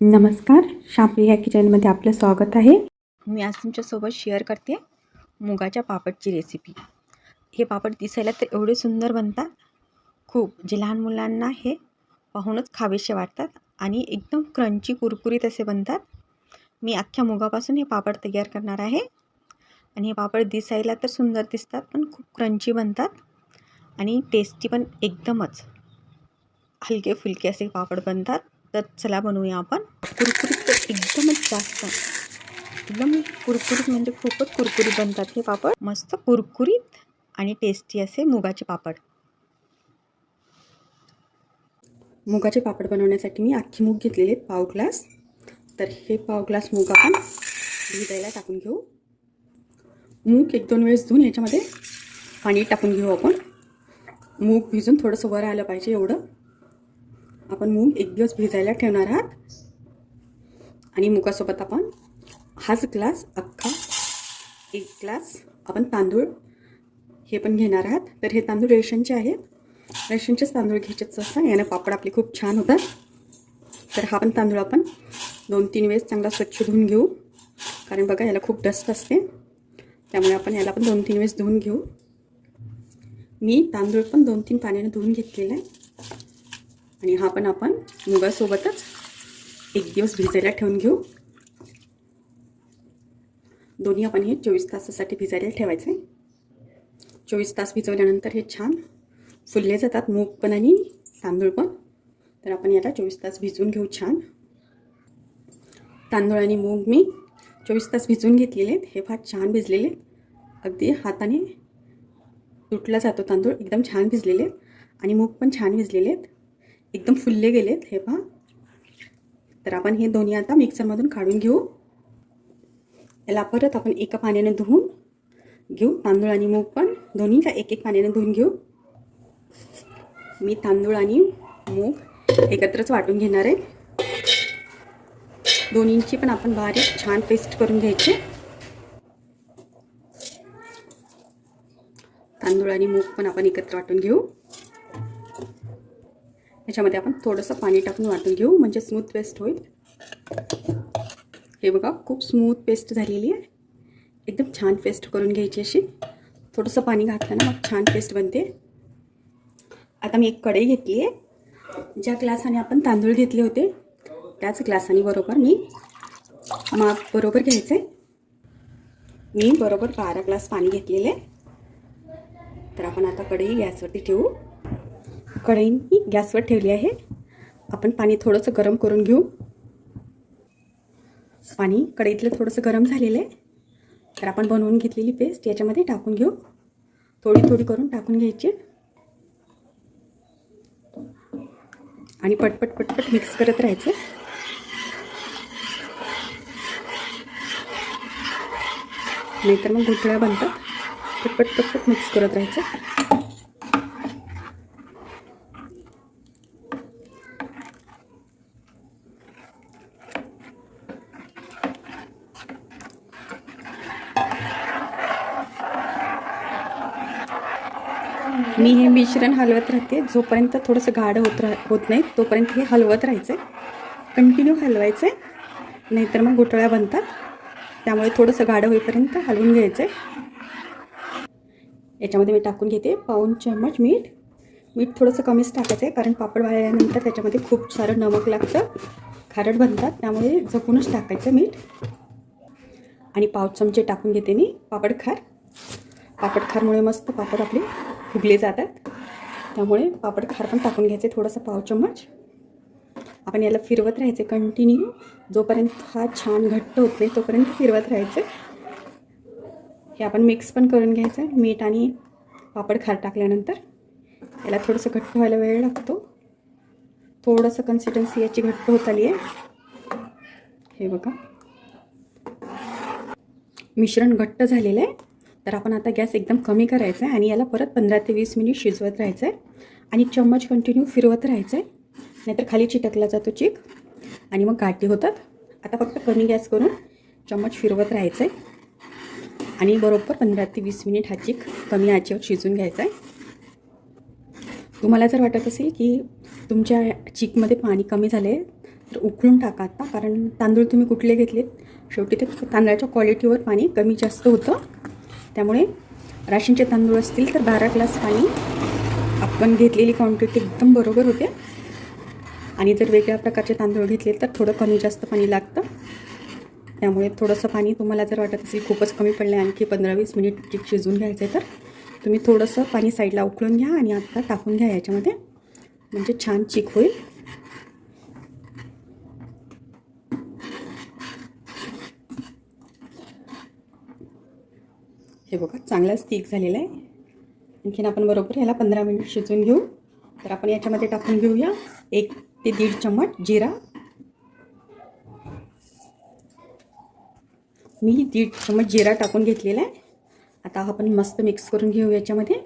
नमस्कार शापी ह्या किचनमध्ये आपलं स्वागत आहे. मी आज तुमच्यासोबत शेअर करते मुगाच्या पापडची रेसिपी हे पापड दिसायला तर एवढे सुंदर बनतात. खूप जे लहान मुलांना हे पाहूनच खावेसे वाटतात आणि एकदम क्रंची कुरकुरीत असे बनतात. मी अख्ख्या मुगापासून हे पापड तयार करणार आहे. आणि हे पापड दिसायला तर सुंदर दिसतात पण खूप क्रंची बनतात. आणि टेस्टी पण एकदमच हलके फुलके असे पापड बनतात. तर चला बनवूया आपण कुरकुरीत तर एकदमच जास्त. एकदम कुरकुरीत म्हणजे खूपच कुरकुरीत बनतात हे पापड. मस्त कुरकुरीत आणि टेस्टी असे मुगाचे पापड. मुगाचे पापड बनवण्यासाठी मी अख्खी मूग घेतलेले आहेत पाव ग्लास. तर हे पाव ग्लास मूग आपण भिजायला टाकून घेऊ. मूग एक दोन वेळेस धुवून याच्यामध्ये पाणी टाकून घेऊ आपण. मूग भिजून थोडंसं वर आलं पाहिजे एवढं. आपण मूग एक दिवस भिजायला ठेवणार आहात. आणि मुगासोबत आपण हाच ग्लास अख्खा एक ग्लास आपण तांदूळ हे पण घेणार आहात. तर हे तांदूळ रेशनचे आहेत. रेशनचेच तांदूळ घ्यायचेच असतात यानं पापड आपले खूप छान होतात. तर हा पण तांदूळ आपण दोन तीन वेळेस चांगला स्वच्छ धुवून घेऊ. कारण बघा याला खूप डस्ट असते. त्यामुळे आपण याला पण दोन तीन वेळेस धुवून घेऊ. मी तांदूळ पण दोन तीन पाण्याने धुवून घेतलेला आहे. आणि हा पण आपण मुगासोबतच एक दिवस भिजायला ठेवून घेऊ. दोन्ही आपण हे चोवीस तासासाठी भिजायला ठेवायचं आहे चोवीस तास भिजवल्यानंतर हे छान फुलले जातात मूग पण आणि तांदूळ पण. तर आपण याला चोवीस तास भिजवून घेऊ छान. तांदूळ आणि मूग मी चोवीस तास भिजवून घेतलेले आहेत. हे फार छान भिजलेले आहेत. अगदी हाताने तुटला जातो तांदूळ एकदम छान भिजलेले आहेत. आणि मूग पण छान भिजलेले आहेत. एकदम फुलले गेलेत हे पहा. तर आपण हे दोन्ही आता मिक्सरमधून काढून घेऊ. याला परत आपण एका पाण्याने धुवून घेऊ. तांदूळ आणि मूग पण दोन्ही का एक एक पाण्याने धुवून घेऊ. मी तांदूळ आणि मूग एकत्रच वाटून घेणार आहे. दोन्हींची पण आपण बारीक छान पेस्ट करून घ्यायची. तांदूळ आणि मूग पण आपण एकत्र वाटून घेऊ. ह्याच्यामध्ये आपण थोडंसं पाणी टाकून वाटून घेऊ म्हणजे स्मूथ पेस्ट होईल. हे बघा खूप स्मूथ पेस्ट झालेली आहे. एकदम छान पेस्ट करून घ्यायची अशी. थोडंसं पाणी घातलं ना मग छान पेस्ट बनते. आता मी एक कढई घेतली आहे. ज्या ग्लासाने आपण तांदूळ घेतले होते त्याच ग्लासाने बरोबर मी माप बरोबर घ्यायचं. आहे मी बरोबर बारा ग्लास पाणी घेतलेले. तर आपण आता कढई गॅसवरती ठेवू. कढई मी गॅसवर ठेवली आहे. आपण पाणी थोडंसं गरम करून घेऊ. पाणी कढईतलं थोडंसं गरम झालेलं आहे. तर आपण बनवून घेतलेली पेस्ट याच्यामध्ये टाकून घेऊ. थोडी थोडी करून टाकून घ्यायची. आणि पटपट पटपट मिक्स करत राहायचं. नाहीतर मग गुठळ्या बनतात. पटपट पटपट मिक्स करत राहायचं. मी हे मिश्रण हलवत राहते. जोपर्यंत थोडंसं गाढ होत राह होत नाही तोपर्यंत हे हलवत राहायचं आहे कंटिन्यू हलवायचं आहे नाहीतर मग घोटळ्या बनतात. त्यामुळे थोडंसं गाढं होईपर्यंत हलवून घ्यायचं आहे याच्यामध्ये मी टाकून घेते पाऊन चम्मच मीठ. मीठ थोडंसं कमीच टाकायचं आहे कारण पापड वाळल्यानंतर त्याच्यामध्ये खूप सारं नमक लागतं. खारट बनतात त्यामुळे जपूनच टाकायचं मीठ. आणि पाव चमचे टाकून घेते मी पापड खार. पापड खारमुळे मस्त पापड आपले फुगले जातात. त्यामुळे पापड खार पण टाकून घ्यायचे थोडंसं पाव चम्मच. आपण याला फिरवत राहायचे कंटिन्यू जोपर्यंत हा छान घट्ट होत नाही तोपर्यंत फिरवत राहायचं. हे आपण मिक्स पण करून घ्यायचं मीठ आणि पापड खार टाकल्यानंतर. याला थोडंसं घट्ट व्हायला वेळ लागतो. थोडंसं कन्सिस्टन्सी याची घट्ट होत आली आहे. हे बघा. मिश्रण घट्ट झालेलं आहे. तर आपण आता गॅस एकदम कमी करायचा आहे आणि याला परत पंधरा ते वीस मिनिट शिजवत राहायचं आहे. आणि चम्मच कंटिन्यू फिरवत राहायचं आहे. नाहीतर खाली चिटकला जातो चिक. आणि मग गाठी होतात. आता फक्त कमी गॅस करून चम्मच फिरवत राहायचं आहे. आणि बरोबर पंधरा ते वीस मिनिट हा चिक कमी आचेवर शिजून घ्यायचा आहे. तुम्हाला जर वाटत असेल की तुमच्या चिकमध्ये पाणी कमी झाले तर उकळून टाका आता कारण तांदूळ तुम्ही कुठले घेतलेत? शेवटी ते तांदळाच्या क्वालिटीवर पाणी कमी जास्त होतं. त्यामुळे राशींचे तांदूळ असतील तर बारा ग्लास पाणी आपण घेतलेली क्वांटिटी एकदम बरोबर होते. आणि जर वेगळ्या प्रकारचे तांदूळ घेतले तर थोडं कमी जास्त पाणी लागतं. त्यामुळे थोडंसं पाणी तुम्हाला जर वाटत असेल खूपच कमी पडलं आहे आणखी पंधरा वीस मिनिट चिक शिजून घ्यायचं आहे तर तुम्ही थोडंसं पाणी साईडला उकळून घ्या आणि आत्ता टाकून घ्या याच्यामध्ये. म्हणजे छान चिक होईल. हे बघा चांगलाच थिक झालेला आहे. आणखीन आपण बरोबर ह्याला पंधरा मिनिट शिजवून घेऊ. तर आपण याच्यामध्ये टाकून घेऊया एक ते दीड चम्मच जिरा. मी दीड चम्मच जिरा टाकून घेतलेला आहे. आता आपण मस्त मिक्स करून घेऊ याच्यामध्ये.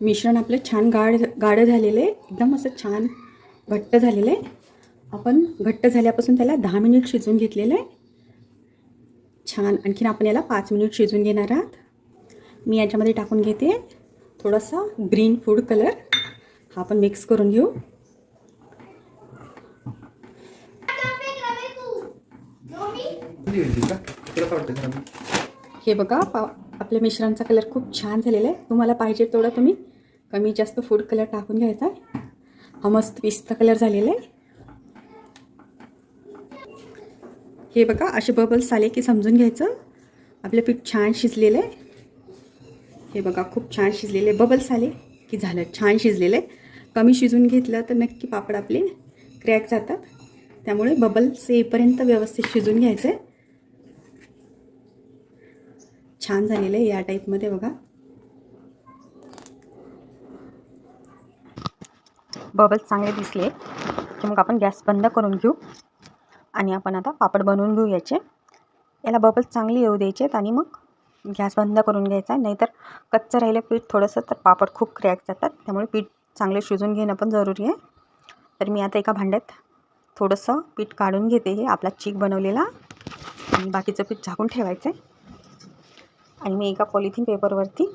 मिश्रण आपलं छान गाढ गाढं झालेलं आहे. एकदम असं छान घट्ट झालेलं आहे. आपण घट्ट झाल्यापासून त्याला दहा मिनिट शिजवून घेतलेलं आहे. छान आणखीन आपण याला पाच मिनिट शिजवून घेणार आहात. मी याच्यामध्ये टाकून घेते थोडासा ग्रीन फूड कलर. हा आपण मिक्स करून घेऊ. हे बघा पा आपल्या मिश्रांचा कलर खूप छान झालेला आहे. तुम्हाला पाहिजे तेवढं तुम्ही कमी जास्त फूड कलर टाकून घ्यायचा हा मस्त पिस्ता कलर झालेला आहे. हे बघा असे बबल्स आले की समजून घ्यायचं. आपलं पीठ छान शिजलेलं आहे हे बघा खूप छान शिजलेले बबल्स आले की झालं छान शिजलेलं आहे कमी शिजून घेतलं तर नक्की पापड आपले क्रॅक जातात. त्यामुळे बबल्स येईपर्यंत व्यवस्थित शिजून घ्यायचं आहे छान झालेलं आहे या टाईपमध्ये बघा. बबल्स चांगले दिसले की मग आपण गॅस बंद करून घेऊ. आणि आपण आता पापड बनवून घेऊ याचे याला बबल्स चांगली येऊ द्यायचे आहेत आणि मग गॅस बंद करून घ्यायचा. नाहीतर कच्चं राहिलं पीठ थोडंसं तर पापड खूप क्रॅक जातात. त्यामुळे पीठ चांगले शिजून घेणं पण जरुरी आहे. तर मी आता एका भांड्यात थोडंसं पीठ काढून घेते. हे आपला चीक बनवलेला. आणि बाकीचं पीठ झाकून ठेवायचं आहे. आणि मी एका पॉलिथिन पेपरवरती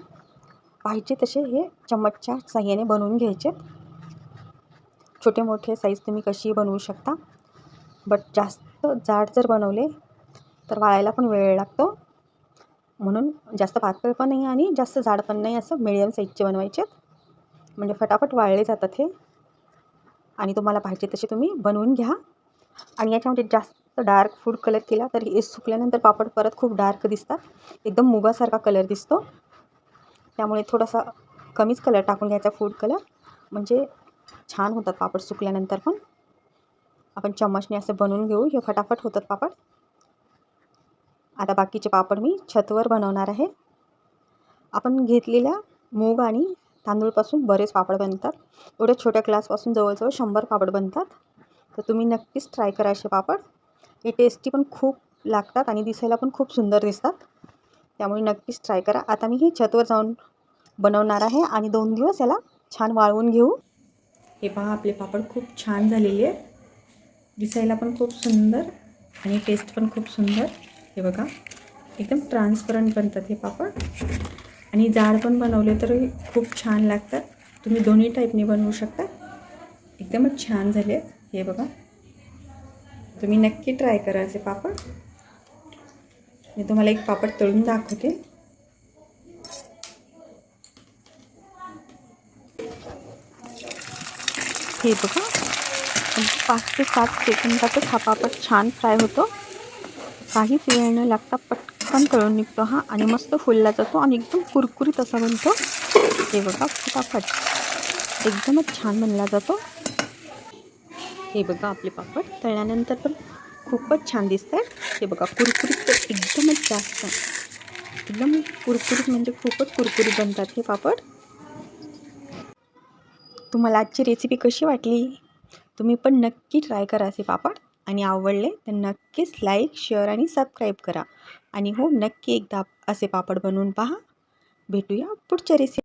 पाहिजे तसे हे चम्मचच्या साह्याने बनवून घ्यायचे छोटे मोठे साईज तुम्ही कशी बनवू शकता. बट जास्त जाड जर बनवले तर वाळायला पण वेळ लागतो. म्हणून जास्त पातळ पण नाही आणि जास्त जाड पण नाही असं मिडियम साईजचे बनवायचे म्हणजे फटाफट वाळले जातात हे. आणि तुम्हाला पाहिजे तसे तुम्ही बनवून घ्या. आणि याच्यामध्ये जास्त डार्क फूड कलर केला तर हे सुकल्यानंतर पापड परत खूप डार्क दिसतात. एकदम मुगासारखा कलर दिसतो. त्यामुळे थोडासा कमीच कलर टाकून घ्यायचा फूड कलर म्हणजे छान होतात पापड सुकल्यानंतर पण. आपण चम्मचने असं बनवून घेऊ. हे फटाफट होतात पापड. आता बाकीचे पापड मी छतवर बनवणार आहे. आपण घेतलेल्या मूग आणि तांदूळपासून बरेच पापड बनतात. एवढ्या छोट्या क्लासपासून जवळजवळ शंभर पापड बनतात. तर तुम्ही नक्कीच ट्राय करा असे पापड. हे टेस्टी पण खूप लागतात आणि दिसायला पण खूप सुंदर दिसतात. त्यामुळे नक्कीच ट्राय करा. आता मी हे छतवर जाऊन बनवणार आहे आणि दोन दिवस याला छान वाळवून घेऊ. हे पहा आपले पापड खूप छान झालेले आहेत. दिसायला पण खूप सुंदर आणि टेस्ट पण खूप सुंदर. हे बघा एकदम ट्रान्सपरंट बनतात हे पापड. आणि जाड पण बनवले तर खूप छान लागतात. तुम्ही दोन्ही टाईपने बनवू शकता. एकदमच छान झाले. हे बघा तुम्ही नक्की ट्राय करा असे पापड. मी तुम्हाला एक पापड तळून दाखवते. हे बघा पाच ते सात सेकंदातच हा पापड छान फ्राय होतो. काहीच वेळ न लागता पटकन तळून निघतो हा आणि मस्त फुलला जातो आणि एकदम कुरकुरीत असा बनतो. हे बघा फटाफट. एकदमच छान बनला जातो. हे बघा आपले पापड. तळल्यानंतर पण खूपच छान दिसत आहे हे बघा कुरकुरीत तर एकदमच जास्त. एकदम कुरकुरीत म्हणजे खूपच कुरकुरीत बनतात हे पापड. तुम्हाला आजची रेसिपी कशी वाटली? तुम्ही पण नक्की ट्राय करा असे पापड. आणि आवडले तर नक्कीच लाईक शेअर आणि सबस्क्राईब करा. आणि हो नक्की एकदा असे पापड बनवून पहा. भेटूया पुढच्या रेसिपी